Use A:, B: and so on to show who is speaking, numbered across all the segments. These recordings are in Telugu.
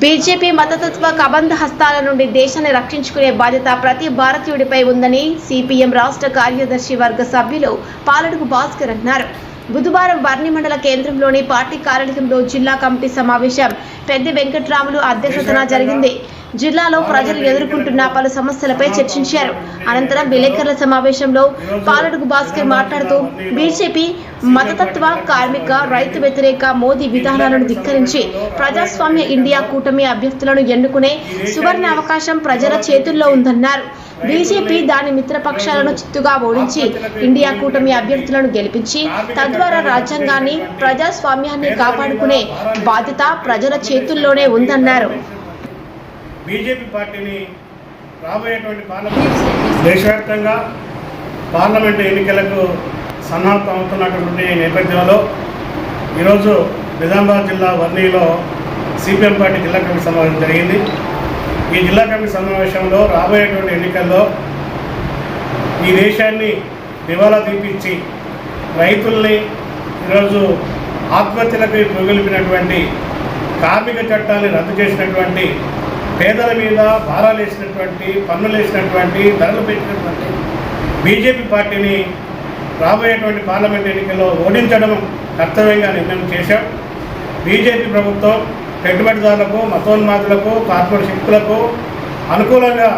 A: బీజేపీ మతతత్వ కబంధ హస్తాల నుండి దేశాన్ని రక్షించుకునే బాధ్యత ప్రతి భారతీయుడిపై ఉందని సిపిఎం రాష్ట్ర కార్యదర్శి వర్గ సభ్యులు పాలడుగు భాస్కర్ అన్నారు. బుధవారం వర్ణి మండల కేంద్రంలోని పార్టీ కార్యాలయంలో జిల్లా కమిటీ సమావేశం. పెద్ది వెంకట్రాములు అధ్యక్షతన జరిగింది. జిల్లాలో ప్రజలు ఎదుర్కొంటున్న పలు సమస్యలపై చర్చించారు. అనంతరం విలేకరుల సమావేశంలో పాలడుగు భాస్కర్ మాట్లాడుతూ బీజేపీ మతతత్వ కార్మిక రైతు వ్యతిరేక మోదీ విధానాలను ధిక్కరించి ప్రజాస్వామ్య ఇండియా కూటమి అభ్యర్థులను ఎన్నుకునే సువర్ణ అవకాశం ప్రజల చేతుల్లో ఉందన్నారు. బీజేపీ దాని మిత్రపక్షాలను చిత్తుగా ఓడించి ఇండియా కూటమి అభ్యర్థులను గెలిపించి తద్వారా రాజ్యాంగాన్ని ప్రజాస్వామ్యాన్ని కాపాడుకునే బాధ్యత ప్రజల చేతుల్లోనే ఉందన్నారు.
B: బీజేపీ పార్టీని రాబోయేటువంటి పార్లమెంట్ దేశవ్యాప్తంగా పార్లమెంట్ ఎన్నికలకు సన్నాహం అవుతున్నటువంటి నేపథ్యంలో ఈరోజు నిజామాబాద్ జిల్లా వర్ణిలో సిపిఎం పార్టీ జిల్లా కమిటీ సమావేశం జరిగింది. ఈ జిల్లా కమిటీ సమావేశంలో రాబోయేటువంటి ఎన్నికల్లో ఈ దేశాన్ని దివాలా తీపిచ్చి రైతుల్ని ఈరోజు ఆత్మహత్యలకు పుగొలిపినటువంటి కార్మిక చట్టాన్ని రద్దు చేసినటువంటి పేదల మీద భారాలు వేసినటువంటి పన్నులు వేసినటువంటి ధరలు పెట్టినటువంటి బీజేపీ పార్టీని రాబోయేటువంటి పార్లమెంట్ ఎన్నికల్లో ఓడించడం కర్తవ్యంగా నిర్ణయం చేశాం. బీజేపీ ప్రభుత్వం పెట్టుబడిదారులకు మతోన్మాదులకు కార్పొరేట్ శక్తులకు అనుకూలంగా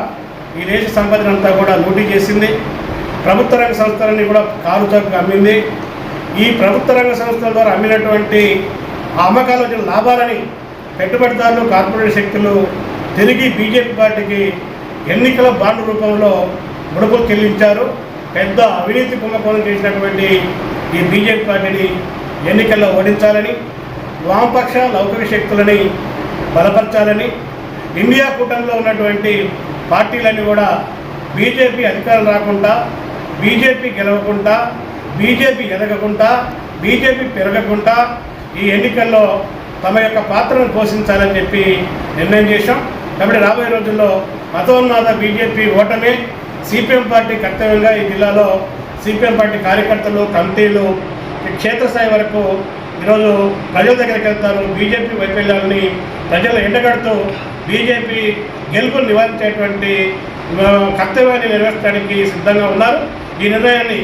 B: ఈ దేశ సంపదనంతా కూడా లూటీ చేసింది. ప్రభుత్వ రంగ సంస్థలన్నీ కూడా కారు అమ్మింది. ఈ ప్రభుత్వ రంగ సంస్థల ద్వారా అమ్మినటువంటి ఆ వచ్చిన లాభాలని పెట్టుబడిదారులు కార్పొరేట్ శక్తులు తిరిగి బీజేపీ పార్టీకి ఎన్నికల బాండ్ రూపంలో ముడుపులు చెల్లించారు. పెద్ద అవినీతి కుంభకోణం చేసినటువంటి ఈ బీజేపీ పార్టీని ఎన్నికల్లో ఓడించాలని వామపక్ష లౌకిక శక్తులని బలపరచాలని ఇండియా కూటమిలో ఉన్నటువంటి పార్టీలన్నీ కూడా బీజేపీ అధికారం రాకుండా బీజేపీ గెలవకుండా బీజేపీ ఎదగకుండా బీజేపీ పెరగకుండా ఈ ఎన్నికల్లో తమ యొక్క పాత్రను పోషించాలని చెప్పి నిర్ణయం చేశాం. కాబట్టి రాబోయే రోజుల్లో మతోన్మాద బీజేపీ ఓటమే సిపిఎం పార్టీ కర్తవ్యంగా ఈ జిల్లాలో సిపిఎం పార్టీ కార్యకర్తలు కమిటీలు క్షేత్రస్థాయి వరకు ఈరోజు ప్రజల దగ్గరికి వెళ్తారు. బీజేపీ వైఫల్యాలని ప్రజలు ఎండగడుతూ బీజేపీ గెలుపును నివారించేటువంటి కర్తవ్యాన్ని నెరవేర్చడానికి సిద్ధంగా ఉన్నారు. ఈ నిర్ణయాన్ని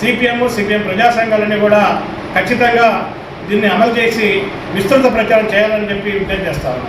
B: సిపిఎం సిపిఎం ప్రజా సంఘాలన్నీ కూడా ఖచ్చితంగా దీన్ని అమలు చేసి విస్తృత ప్రచారం చేయాలని చెప్పి విజ్ఞప్తి చేస్తాను